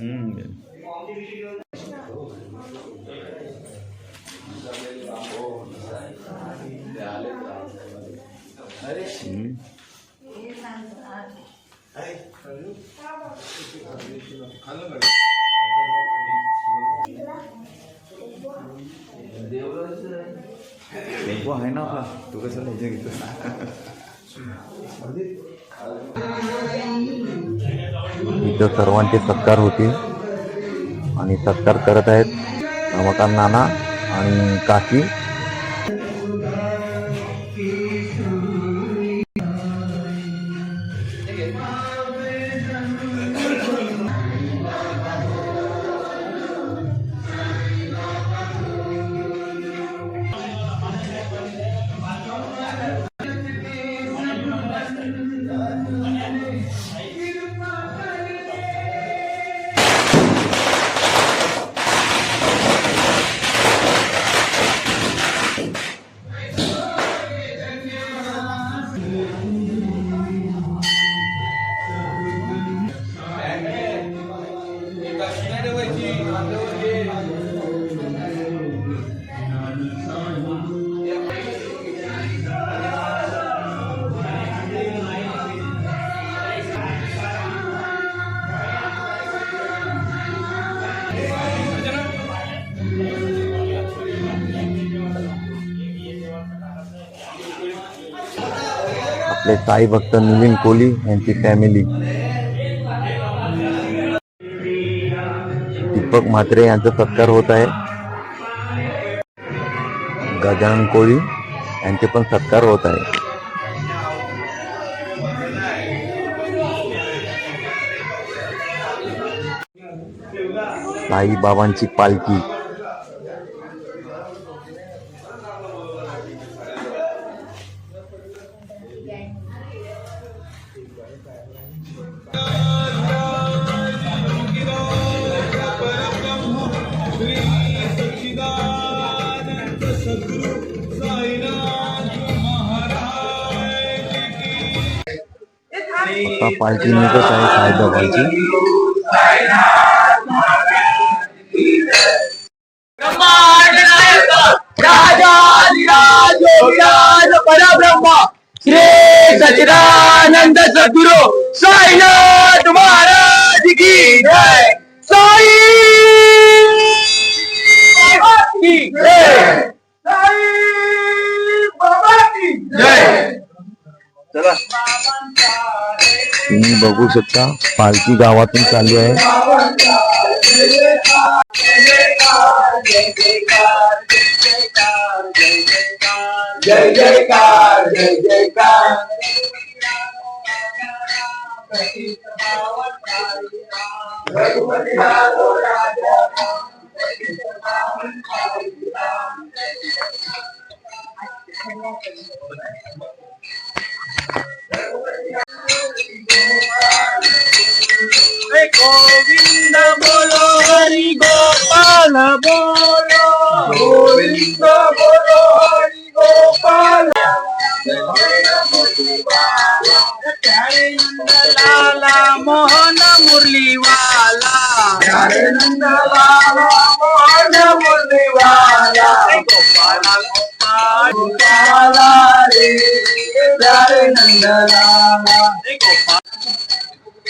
हम्म. हम्म. टेम्पो आहे ना आपला तू कसं ह्याच्या घेतो इथं सर्वांचे सत्कार होतील आणि सत्कार करत आहेत रमकांत नाना आणि काकी. आपले साई भक्त निविन कोहली यांची फॅमिली दीपक म्हात्रे यांचा सत्कार होत आहे. गजानन कोळी यांचे पण सत्कार होत आहे. साईबाबांची पालखी. आता पालखी निघत आहे साईबाबांची तुम्ही बघू शकता पालखी गावातून चालली आहे जय जयकार जय जयकार रघुपती राघव గోవింద బోలో హరి గోపాల బోలో గోవింద బోలో హరి గోపాల మోహన మురళీవాలా మోహన మురళీవాలా గోపాల గోపాల రే నందలాలా గోపాల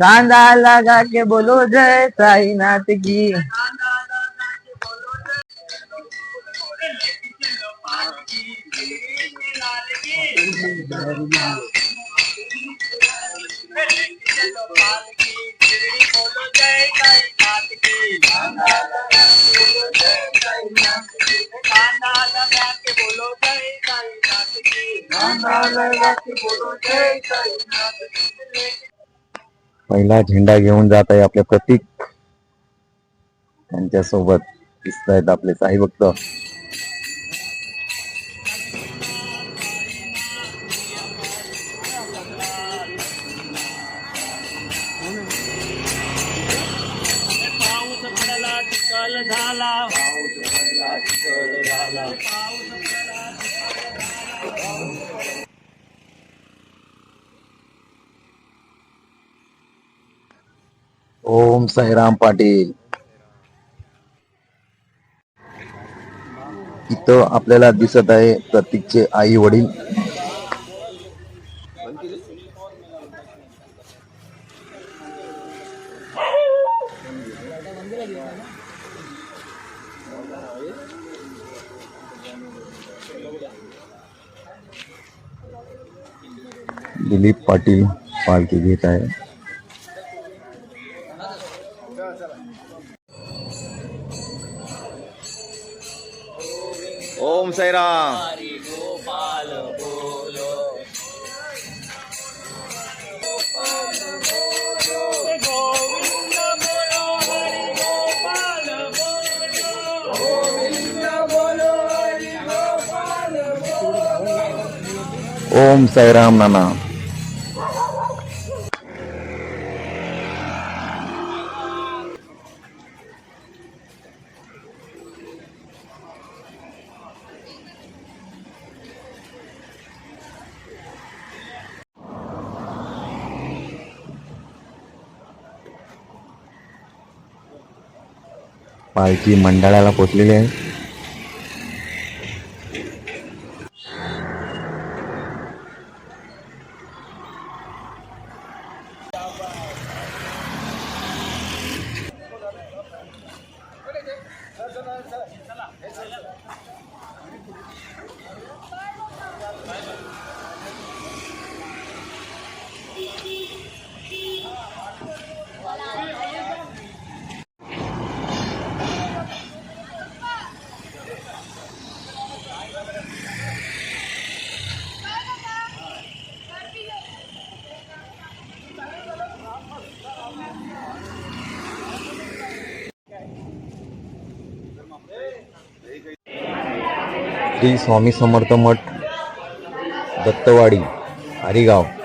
कांदा लगा के. बोलो जय साईनाथ की. बोलो जय की. पहिला झेंडा घेऊन जात आहे आपले प्रतीक. त्यांच्यासोबत दिसत आहेत आपले साई भक्त. साईराम पाटील. इथं आपल्याला दिसत आहे प्रतीकचे आई वडील. दिलीप पाटील पालखी घेत आहे. ओम साईराम गोपाल बोलो गोविंद पालखी मंडळाला पोचलेली आहे. श्री स्वामी समर्थ मठ दत्तवाडी आरीगाव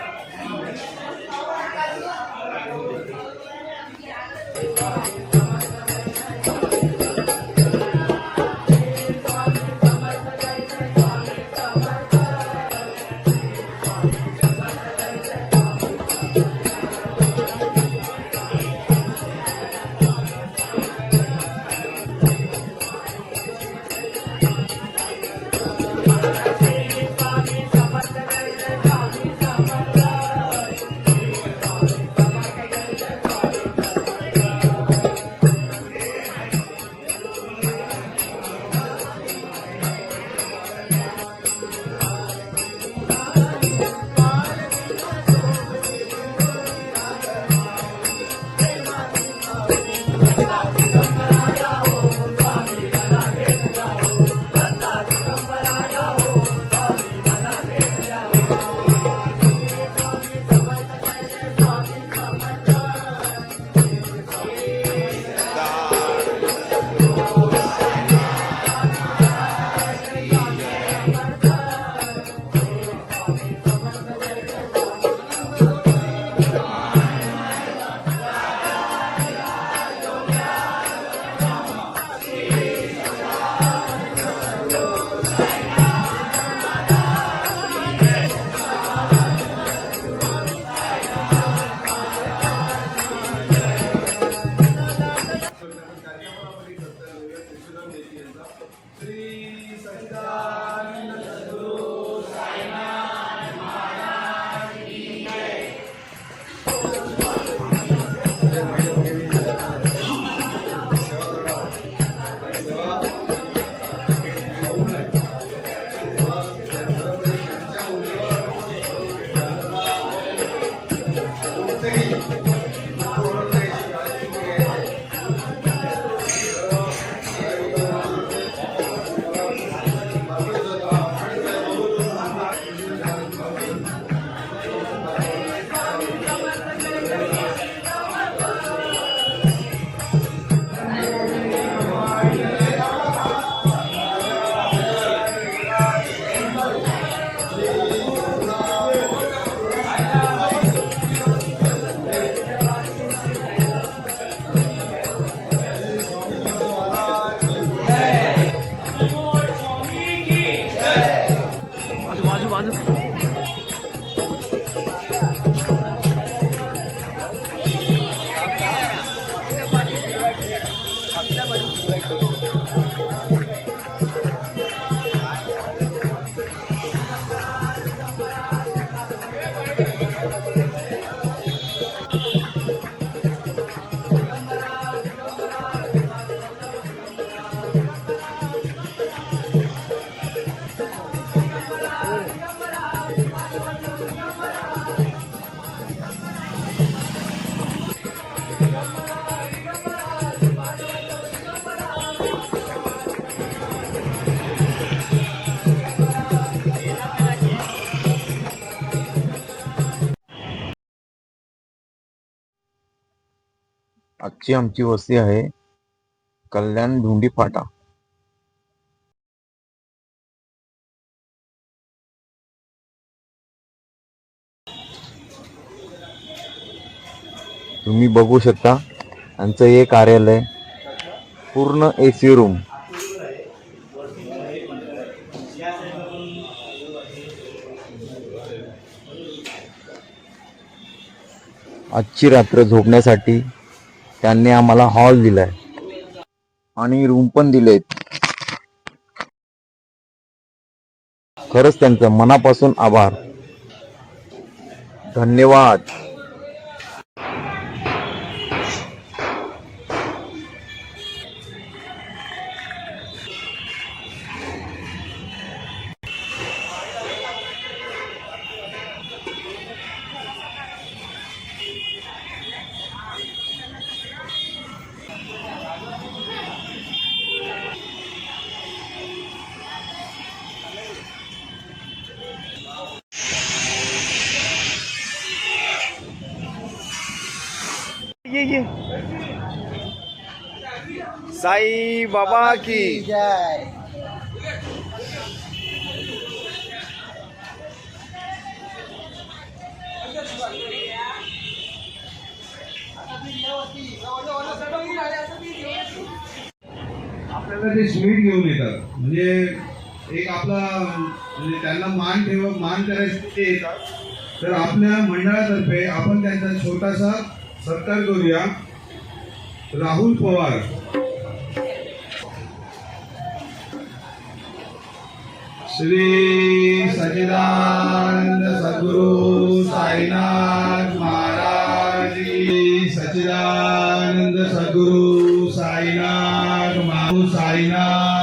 आजची आमची वस्ती आहे कल्याण धुंडी फाटा. तुम्ही बघू शकता आमचं हे कार्यालय पूर्ण ए सी रूम आजची रात्र झोपण्यासाठी त्यांनी आम्हाला हॉल दिलाय. आणि रूम पण दिलेत. खरंच त्यांचं मनापासून आभार. धन्यवाद. ये साई बाबा की। आपल्याला ते स्वीट घेऊन येतात. म्हणजे एक आपला म्हणजे त्यांना मान ठेव मान करायचं ते येतात. तर आपल्या मंडळातर्फे आपण त्यांचा छोटासा सत्कार करूया राहुल पवार. श्री सचिदानंद सद्गुरु साईनाथ महाराज सचिदानंद सद्गुरु साईनाथ महाराज साईनाथ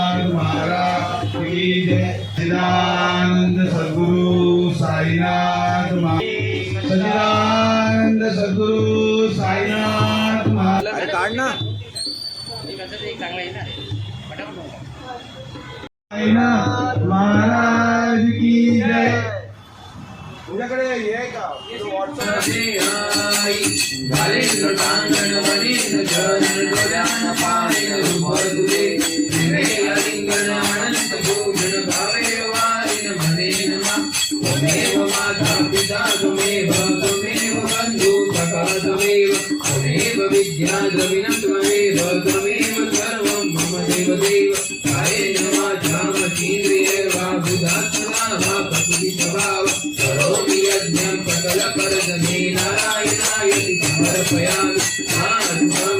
महाराज की जय. तुझ्याकडे हे आहे का? व्हॉट्सअप विद्या द्रविणं போயால் நான்